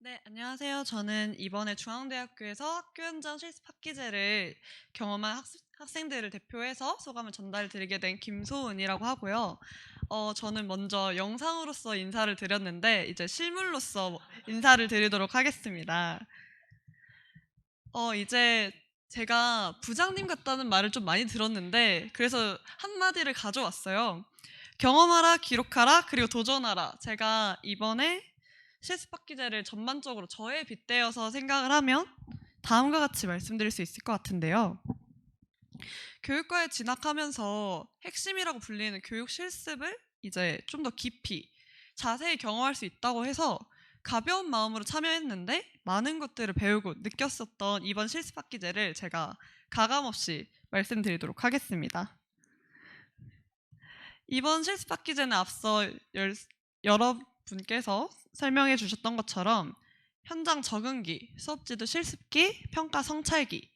네, 안녕하세요. 저는 이번에 중앙대학교에서 학교 현장 실습 학기제를 경험한 학습- 학생들을 대표해서 소감을 전달 드리게 된 김소은이라고 하고요. 어, 저는 먼저 영상으로서 인사를 드렸는데 이제 실물로서 인사를 드리도록 하겠습니다. 어, 이제 제가 부장님 같다는 말을 좀 많이 들었는데 그래서 한마디를 가져왔어요. 경험하라, 기록하라, 그리고 도전하라. 제가 이번에 실습학 기제를 전반적으로 저에 빗대어서 생각을 하면 다음과 같이 말씀드릴 수 있을 것 같은데요. 교육과에 진학하면서 핵심이라고 불리는 교육 실습을 이제 좀 더 깊이 자세히 경험할 수 있다고 해서 가벼운 마음으로 참여했는데 많은 것들을 배우고 느꼈었던 이번 실습학 기제를 제가 가감없이 말씀드리도록 하겠습니다. 이번 실습학 기제는 앞서 열- 여러분께서 설명해 주셨던 것처럼 현장 적응기, 수업지도 실습기, 평가 성찰기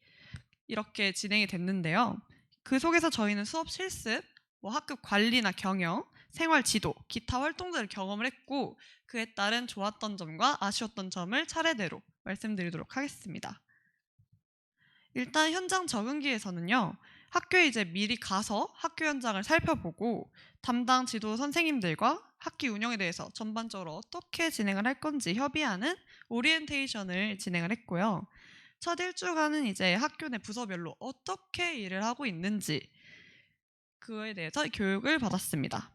이렇게 진행이 됐는데요. 그 속에서 저희는 수업 실습, 뭐 학급 관리나 경영, 생활 지도, 기타 활동들을 경험을 했고 그에 따른 좋았던 점과 아쉬웠던 점을 차례대로 말씀드리도록 하겠습니다. 일단 현장 적응기에서는요. 학교에 이제 미리 가서 학교 현장을 살펴보고 담당 지도 선생님들과 학기 운영에 대해서 전반적으로 어떻게 진행을 할 건지 협의하는 오리엔테이션을 진행을 했고요. 첫 일주간은 이제 학교 내 부서별로 어떻게 일을 하고 있는지 그거에 대해서 교육을 받았습니다.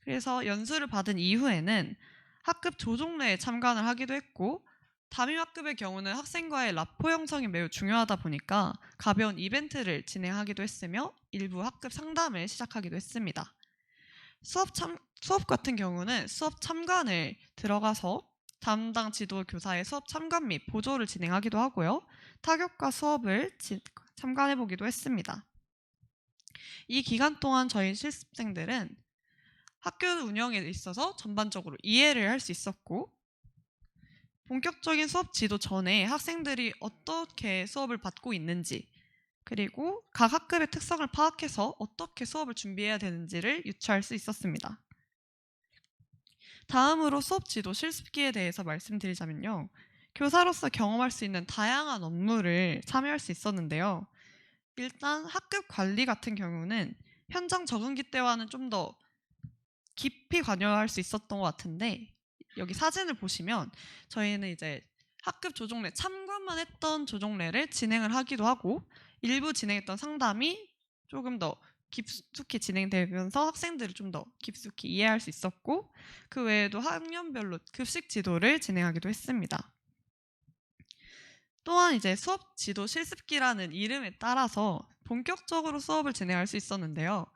그래서 연수를 받은 이후에는 학급 조종례에 참관을 하기도 했고 담임 학급의 경우는 학생과의 라포 형성이 매우 중요하다 보니까 가벼운 이벤트를 진행하기도 했으며 일부 학급 상담을 시작하기도 했습니다. 수업 참 수업 같은 경우는 수업 참관을 들어가서 담당 지도 교사의 수업 참관 및 보조를 진행하기도 하고요. 타격과 수업을 지- 참관해 보기도 했습니다. 이 기간 동안 저희 실습생들은 학교 운영에 있어서 전반적으로 이해를 할 수 있었고 본격적인 수업 지도 전에 학생들이 어떻게 수업을 받고 있는지 그리고 각 학급의 특성을 파악해서 어떻게 수업을 준비해야 되는지를 유추할 수 있었습니다. 다음으로 수업 지도 실습기에 대해서 말씀드리자면요. 교사로서 경험할 수 있는 다양한 업무를 참여할 수 있었는데요. 일단 학급 관리 같은 경우는 현장 적응기 때와는 좀 더 깊이 관여할 수 있었던 것 같은데 여기 사진을 보시면 저희는 이제 학급 조종례 참관만 했던 조종례를 진행을 하기도 하고 일부 진행했던 상담이 조금 더 깊숙이 진행되면서 학생들을 좀 더 깊숙이 이해할 수 있었고 그 외에도 학년별로 급식 지도를 진행하기도 했습니다. 또한 이제 수업 지도 실습기라는 이름에 따라서 본격적으로 수업을 진행할 수 있었는데요.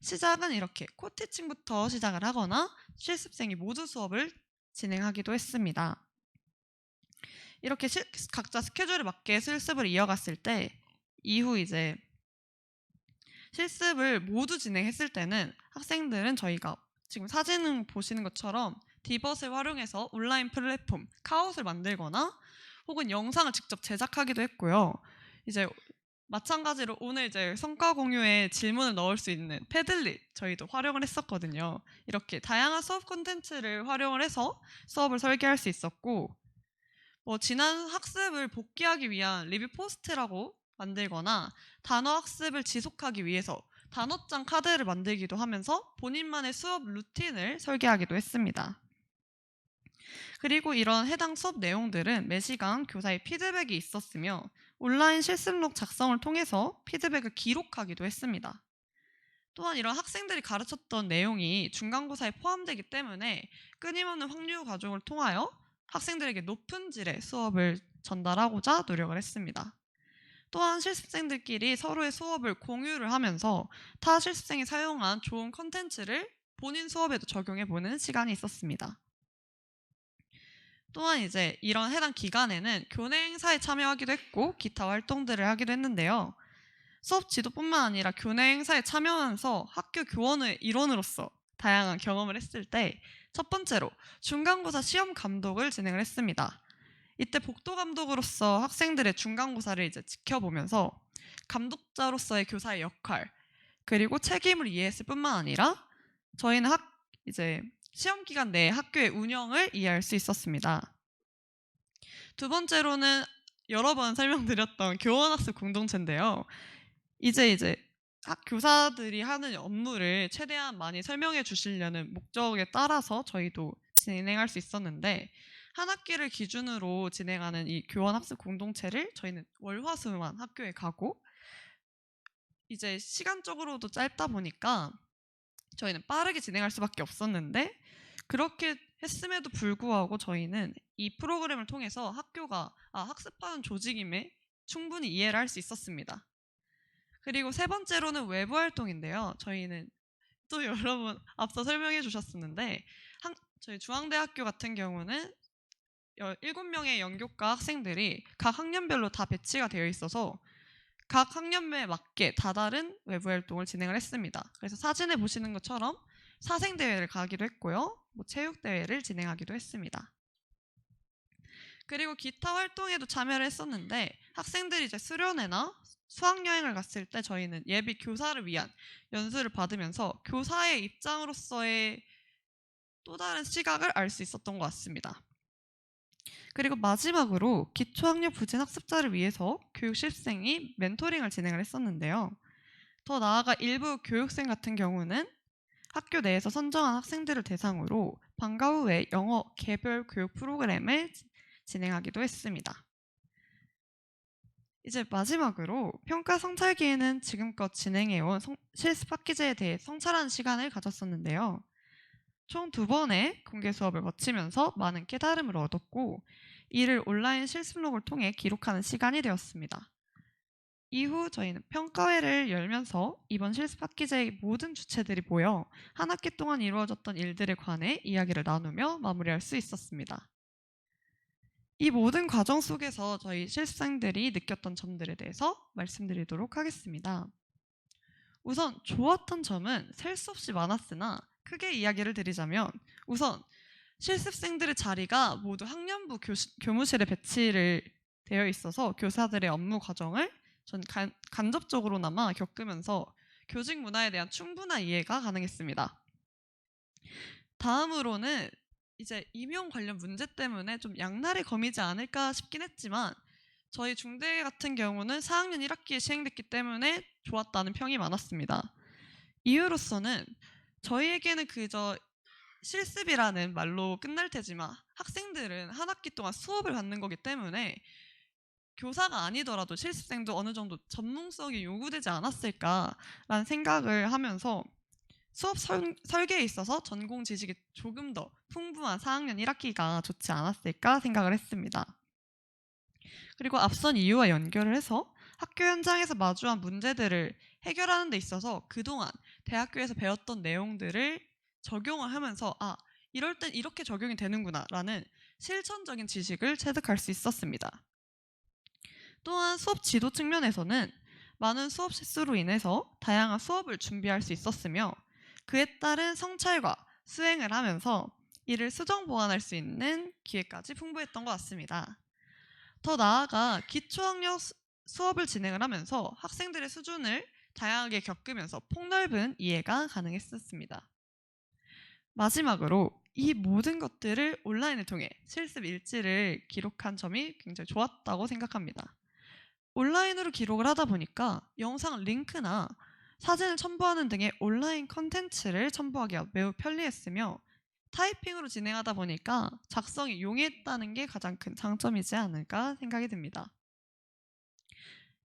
시작은 이렇게 코티칭부터 시작을 하거나 실습생이 모두 수업을 진행하기도 했습니다. 이렇게 실- 각자 스케줄에 맞게 실습을 이어갔을 때 이후 이제 실습을 모두 진행했을 때는 학생들은 저희가 지금 사진을 보시는 것처럼 디벗을 활용해서 온라인 플랫폼 카웃을 만들거나 혹은 영상을 직접 제작하기도 했고요. 이제 마찬가지로 오늘 이제 성과 공유에 질문을 넣을 수 있는 패들릿 저희도 활용을 했었거든요. 이렇게 다양한 수업 콘텐츠를 활용을 해서 수업을 설계할 수 있었고 뭐 지난 학습을 복귀하기 위한 리뷰 포스트라고 만들거나 단어 학습을 지속하기 위해서 단어장 카드를 만들기도 하면서 본인만의 수업 루틴을 설계하기도 했습니다. 그리고 이런 해당 수업 내용들은 매 시간 교사의 피드백이 있었으며 온라인 실습록 작성을 통해서 피드백을 기록하기도 했습니다. 또한 이런 학생들이 가르쳤던 내용이 중간고사에 포함되기 때문에 끊임없는 확률 과정을 통하여 학생들에게 높은 질의 수업을 전달하고자 노력을 했습니다. 또한 실습생들끼리 서로의 수업을 공유를 하면서 타 실습생이 사용한 좋은 컨텐츠를 본인 수업에도 적용해 보는 시간이 있었습니다. 또한 이제 이런 해당 기간에는 교내 행사에 참여하기도 했고 기타 활동들을 하기도 했는데요. 수업 지도뿐만 아니라 교내 행사에 참여하면서 학교 교원의 일원으로서 다양한 경험을 했을 때 첫 번째로 중간고사 시험 감독을 진행을 했습니다. 이때 복도 감독으로서 학생들의 중간고사를 이제 지켜보면서 감독자로서의 교사의 역할 그리고 책임을 이해했을 뿐만 아니라 저희는 학 이제 시험 기간 내에 학교의 운영을 이해할 수 있었습니다. 두 번째로는 여러 번 설명드렸던 교원학습 공동체인데요. 이제 이제 학 교사들이 하는 업무를 최대한 많이 설명해 주시려는 목적에 따라서 저희도 진행할 수 있었는데 한 학기를 기준으로 진행하는 이 교원학습 공동체를 저희는 월화수만 학교에 가고 이제 시간적으로도 짧다 보니까 저희는 빠르게 진행할 수밖에 없었는데 그렇게 했음에도 불구하고 저희는 이 프로그램을 통해서 학교가 아, 학습하는 조직임에 충분히 이해를 할 수 있었습니다. 그리고 세 번째로는 외부 활동인데요. 저희는 또 여러분 앞서 설명해 주셨었는데 한- 저희 중앙대학교 같은 경우는 7명의 연교과 학생들이 각 학년별로 다 배치가 되어 있어서 각 학년에 맞게 다다른 외부 활동을 진행을 했습니다. 그래서 사진에 보시는 것처럼 사생 대회를 가기도 했고요. 뭐 체육 대회를 진행하기도 했습니다. 그리고 기타 활동에도 참여를 했었는데 학생들이 이제 수련회나 수학 여행을 갔을 때 저희는 예비 교사를 위한 연수를 받으면서 교사의 입장으로서의 또 다른 시각을 알 수 있었던 것 같습니다. 그리고 마지막으로 기초학력 부진 학습자를 위해서 교육 실생이 멘토링을 진행을 했었는데요. 더 나아가 일부 교육생 같은 경우는 학교 내에서 선정한 학생들을 대상으로 방과 후에 영어 개별 교육 프로그램을 지- 진행하기도 했습니다. 이제 마지막으로 평가 성찰기에는 지금껏 진행해온 성- 실습 학기제에 대해 성찰하는 시간을 가졌었는데요. 총 두 번의 공개 수업을 거치면서 많은 깨달음을 얻었고 이를 온라인 실습록을 통해 기록하는 시간이 되었습니다. 이후 저희는 평가회를 열면서 이번 실습 학기제의 모든 주체들이 모여 한 학기 동안 이루어졌던 일들에 관해 이야기를 나누며 마무리할 수 있었습니다. 이 모든 과정 속에서 저희 실습생들이 느꼈던 점들에 대해서 말씀드리도록 하겠습니다. 우선 좋았던 점은 셀 수 없이 많았으나 크게 이야기를 드리자면 우선 실습생들의 자리가 모두 학년부 교시- 교무실에 배치를 되어 있어서 교사들의 업무 과정을 전 간, 간접적으로나마 겪으면서 교직 문화에 대한 충분한 이해가 가능했습니다. 다음으로는 이제 임용 관련 문제 때문에 좀 양날의 검이지 않을까 싶긴 했지만 저희 중대 같은 경우는 4학년 1학기에 시행됐기 때문에 좋았다는 평이 많았습니다. 이유로서는 저희에게는 그저 실습이라는 말로 끝날 테지만 학생들은 한 학기 동안 수업을 받는 거기 때문에 교사가 아니더라도 실습생도 어느 정도 전문성이 요구되지 않았을까라는 생각을 하면서 수업 설, 설계에 있어서 전공 지식이 조금 더 풍부한 4학년 1학기가 좋지 않았을까 생각을 했습니다. 그리고 앞선 이유와 연결을 해서 학교 현장에서 마주한 문제들을 해결하는 데 있어서 그동안 대학교에서 배웠던 내용들을 적용을 하면서 아 이럴 땐 이렇게 적용이 되는구나라는 실천적인 지식을 체득할 수 있었습니다. 또한 수업 지도 측면에서는 많은 수업 실수로 인해서 다양한 수업을 준비할 수 있었으며 그에 따른 성찰과 수행을 하면서 이를 수정 보완할 수 있는 기회까지 풍부했던 것 같습니다. 더 나아가 기초학력 수- 수업을 진행을 하면서 학생들의 수준을 다양하게 겪으면서 폭넓은 이해가 가능했었습니다. 마지막으로 이 모든 것들을 온라인을 통해 실습 일지를 기록한 점이 굉장히 좋았다고 생각합니다. 온라인으로 기록을 하다 보니까 영상 링크나 사진을 첨부하는 등의 온라인 컨텐츠를 첨부하기가 매우 편리했으며 타이핑으로 진행하다 보니까 작성이 용이했다는 게 가장 큰 장점이지 않을까 생각이 듭니다.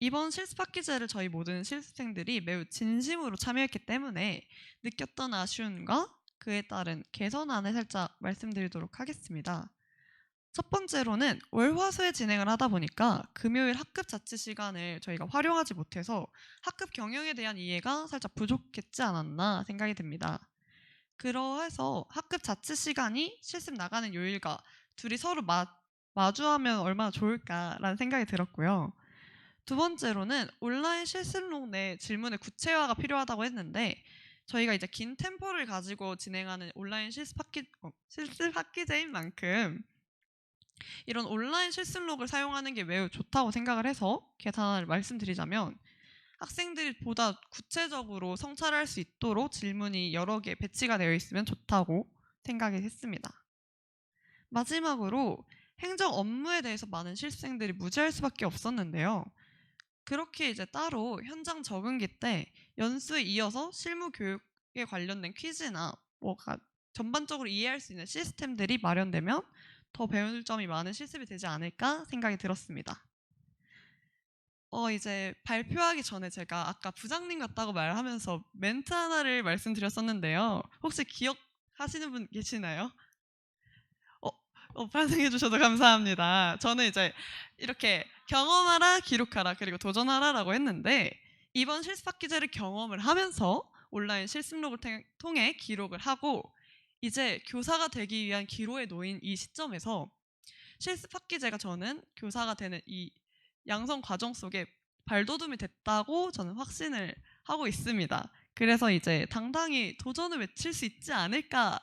이번 실습 학 기제를 저희 모든 실습생들이 매우 진심으로 참여했기 때문에 느꼈던 아쉬움과 그에 따른 개선안을 살짝 말씀드리도록 하겠습니다. 첫 번째로는 월화수에 진행을 하다 보니까 금요일 학급 자치 시간을 저희가 활용하지 못해서 학급 경영에 대한 이해가 살짝 부족했지 않았나 생각이 듭니다. 그러해서 학급 자치 시간이 실습 나가는 요일과 둘이 서로 마, 마주하면 얼마나 좋을까라는 생각이 들었고요. 두 번째로는 온라인 실습록 내 질문의 구체화가 필요하다고 했는데 저희가 이제 긴 템포를 가지고 진행하는 온라인 실습 학기 어, 실습 학기제인 만큼 이런 온라인 실습록을 사용하는 게 매우 좋다고 생각을 해서 계산을 말씀드리자면 학생들이 보다 구체적으로 성찰할 수 있도록 질문이 여러 개 배치가 되어 있으면 좋다고 생각을 했습니다. 마지막으로 행정 업무에 대해서 많은 실습생들이 무지할 수밖에 없었는데요. 그렇게 이제 따로 현장 적응기 때 연수에 이어서 실무 교육에 관련된 퀴즈나 뭐가 전반적으로 이해할 수 있는 시스템들이 마련되면 더 배울 점이 많은 실습이 되지 않을까 생각이 들었습니다. 어 이제 발표하기 전에 제가 아까 부장님 같다고 말하면서 멘트 하나를 말씀드렸었는데요. 혹시 기억하시는 분 계시나요? 어, 어 반응해 주셔서 감사합니다. 저는 이제 이렇게 경험하라, 기록하라, 그리고 도전하라라고 했는데 이번 실습학 기제를 경험을 하면서 온라인 실습록을 태- 통해 기록을 하고 이제 교사가 되기 위한 기로에 놓인 이 시점에서 실습학 기제가 저는 교사가 되는 이 양성 과정 속에 발돋움이 됐다고 저는 확신을 하고 있습니다. 그래서 이제 당당히 도전을 외칠 수 있지 않을까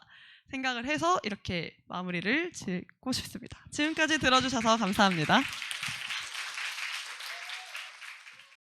생각을 해서 이렇게 마무리를 짓고 싶습니다. 지금까지 들어주셔서 감사합니다.